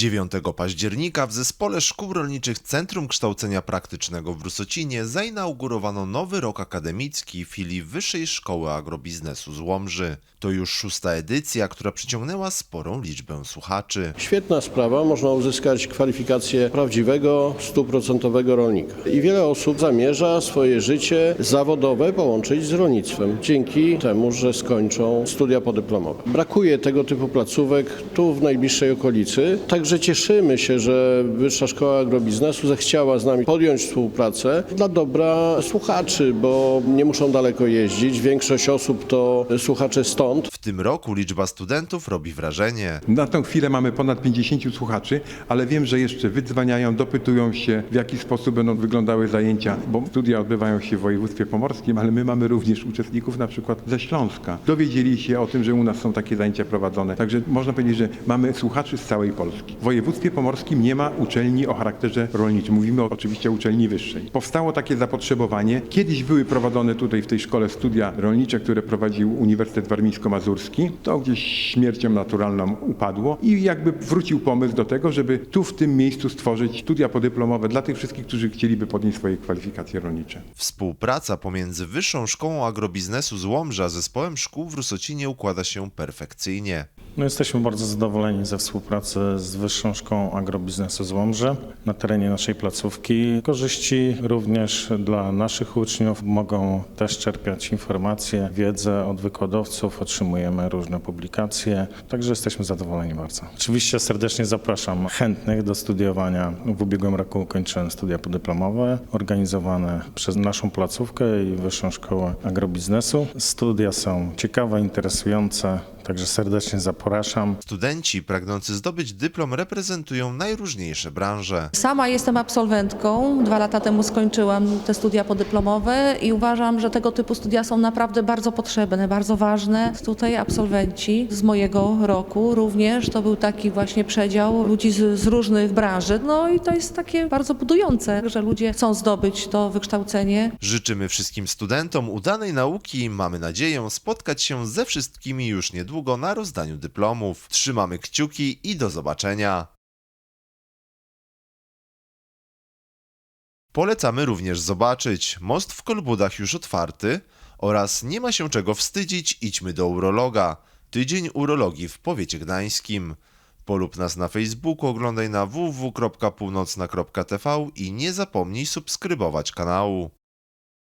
9 października w Zespole Szkół Rolniczych Centrum Kształcenia Praktycznego w Rusocinie zainaugurowano nowy rok akademicki filii Wyższej Szkoły Agrobiznesu z Łomży. To już szósta edycja, która przyciągnęła sporą liczbę słuchaczy. Świetna sprawa, można uzyskać kwalifikację prawdziwego, stuprocentowego rolnika. I wiele osób zamierza swoje życie zawodowe połączyć z rolnictwem, dzięki temu, że skończą studia podyplomowe. Brakuje tego typu placówek tu w najbliższej okolicy, także cieszymy się, że Wyższa Szkoła Agrobiznesu zechciała z nami podjąć współpracę dla dobra słuchaczy, bo nie muszą daleko jeździć. Większość osób to słuchacze stąd. W tym roku liczba studentów robi wrażenie. Na tę chwilę mamy ponad 50 słuchaczy, ale wiem, że jeszcze wydzwaniają, dopytują się, w jaki sposób będą wyglądały zajęcia, bo studia odbywają się w województwie pomorskim, ale my mamy również uczestników na przykład ze Śląska. Dowiedzieli się o tym, że u nas są takie zajęcia prowadzone. Także można powiedzieć, że mamy słuchaczy z całej Polski. W województwie pomorskim nie ma uczelni o charakterze rolniczym. Mówimy o, oczywiście o uczelni wyższej. Powstało takie zapotrzebowanie. Kiedyś były prowadzone tutaj w tej szkole studia rolnicze, które prowadził Uniwersytet Warmińsko-Mazurski. To gdzieś śmiercią naturalną upadło i jakby wrócił pomysł do tego, żeby tu w tym miejscu stworzyć studia podyplomowe dla tych wszystkich, którzy chcieliby podnieść swoje kwalifikacje rolnicze. Współpraca pomiędzy Wyższą Szkołą Agrobiznesu z Łomży a Zespołem Szkół w Rusocinie układa się perfekcyjnie. No jesteśmy bardzo zadowoleni ze współpracy z Wyższą Szkołą Agrobiznesu z Łomży na terenie naszej placówki. Korzyści również dla naszych uczniów mogą też czerpiać informacje, wiedzę od wykładowców, otrzymujemy różne publikacje, także jesteśmy zadowoleni bardzo. Oczywiście serdecznie zapraszam chętnych do studiowania. W ubiegłym roku ukończyłem studia podyplomowe organizowane przez naszą placówkę i Wyższą Szkołę Agrobiznesu. Studia są ciekawe, interesujące, także serdecznie zapraszam. Studenci pragnący zdobyć dyplom reprezentują najróżniejsze branże. Sama jestem absolwentką. Dwa lata temu skończyłam te studia podyplomowe i uważam, że tego typu studia są naprawdę bardzo potrzebne, bardzo ważne. Tutaj absolwenci z mojego roku również to był taki właśnie przedział ludzi z, z różnych branży. No i to jest takie bardzo budujące, że ludzie chcą zdobyć to wykształcenie. Życzymy wszystkim studentom udanej nauki i mamy nadzieję spotkać się ze wszystkimi już niedługo na rozdaniu dyplomów. Trzymamy kciuki i do zobaczenia. Polecamy również zobaczyć most w Kolbudach już otwarty oraz nie ma się czego wstydzić, idźmy do urologa. Tydzień urologii w powiecie gdańskim. Polub nas na Facebooku, oglądaj na www.północna.tv i nie zapomnij subskrybować kanału.